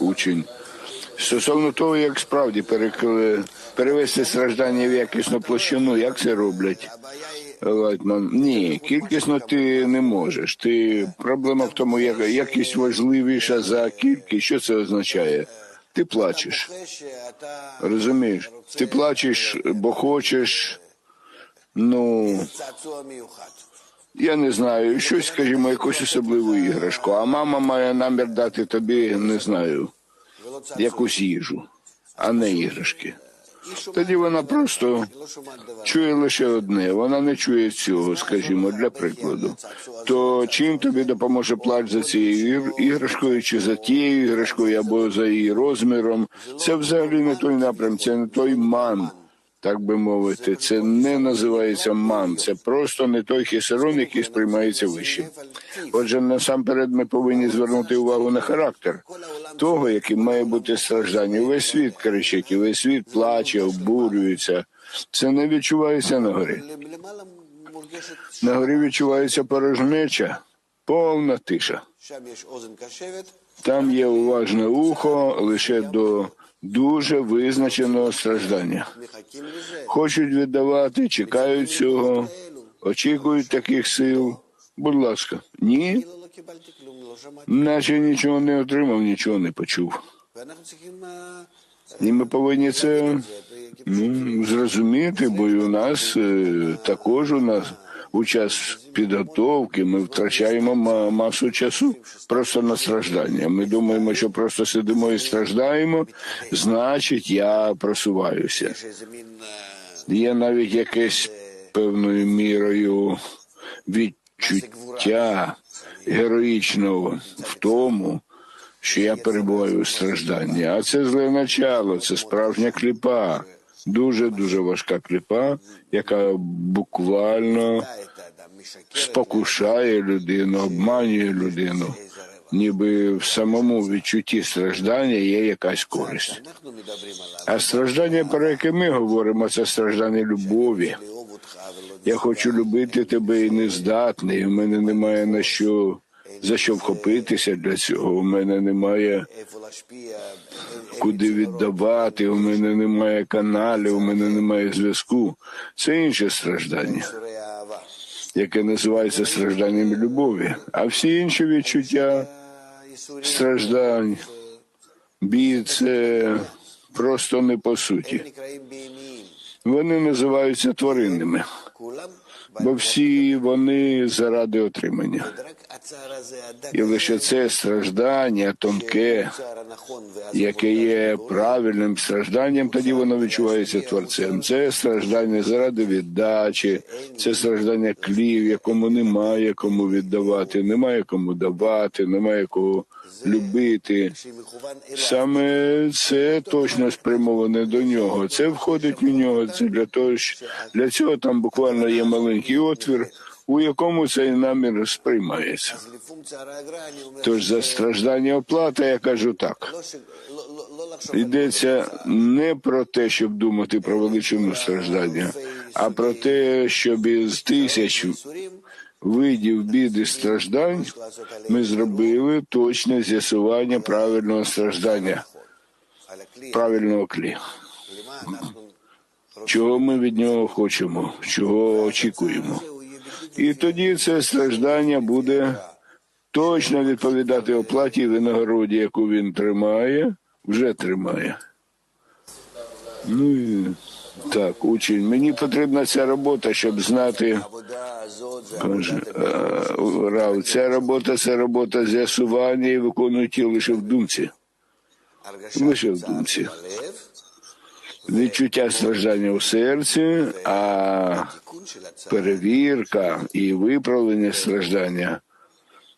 учень. Стосовно того, як справді перевести страждання в якісну площину, як це роблять? Ні, кількісно ти не можеш. Ти проблема в тому, як якість важливіша за кількість. Що це означає? Ти плачеш. Розумієш? Ти плачеш, бо хочеш. Ну, я не знаю, щось, скажімо, якусь особливу іграшку. А мама має намір дати тобі, не знаю, якусь їжу, а не іграшки. Тоді вона просто чує лише одне, вона не чує цього, скажімо, для прикладу. То чим тобі допоможе плач за цією іграшкою, чи за тією іграшкою, або за її розміром? Це взагалі не той напрям, це не той ман, так би мовити. Це не називається ман, це просто не той хісерон, який сприймається вищим. Отже, насамперед ми повинні звернути увагу на характер того, яким має бути страждання. Весь світ кричить, весь світ плаче, обурюється. Це не відчувається на горі. На горі відчувається порожнеча, повна тиша. Там є уважне ухо лише до дуже визначеного страждання. Хочуть віддавати, чекають цього, очікують таких сил. Будь ласка, ні, наче нічого не отримав, нічого не почув. І ми повинні це ну, зрозуміти, бо й у нас е, також у нас у час підготовки ми втрачаємо ма- масу часу просто на страждання. Ми думаємо, що просто сидимо і страждаємо, значить я просуваюся. Є навіть якесь певною мірою відчуття героїчного в тому, що я перебуваю у стражданні. А це зле начало, це справжня кліпа, дуже дуже важка кліпа, яка буквально спокушає людину, обманює людину, ніби в самому відчутті страждання є якась користь. А страждання, про яке ми говоримо, це страждання любові. Я хочу любити тебе і не здатний. У мене немає на що за що вхопитися для цього. У мене немає куди віддавати. У мене немає каналів, у мене немає зв'язку. Це інше страждання, яке називається стражданням любові. А всі інші відчуття страждань, бід це просто не по суті. Вони називаються тваринними, бо всі вони заради отримання. І лише це страждання тонке, яке є правильним стражданням, тоді воно відчувається творцем. Це страждання заради віддачі, це страждання клів, якому немає кому віддавати, немає кому давати, немає кого любити. Саме це точно спрямоване до нього. Це входить в нього. Це для того, що для цього там буквально є маленький отвір, у якому цей намір сприймається. Тож за страждання оплата я кажу так. Йдеться не про те, щоб думати про величину страждання, а про те, щоб із тисяч видів бід і страждань ми зробили точне з'ясування правильного страждання, правильного клі. Чого ми від нього хочемо, чого очікуємо. І тоді це страждання буде точно відповідати оплаті винагороді, яку він тримає, вже тримає. Ну і так, учень, мені потрібна ця робота, щоб знати. Каже, «Е, Рав, ця робота це робота з'ясування і виконують лише в думці. Лише в думці. Відчуття страждання у серці, а перевірка і виправлення страждання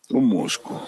у мозку.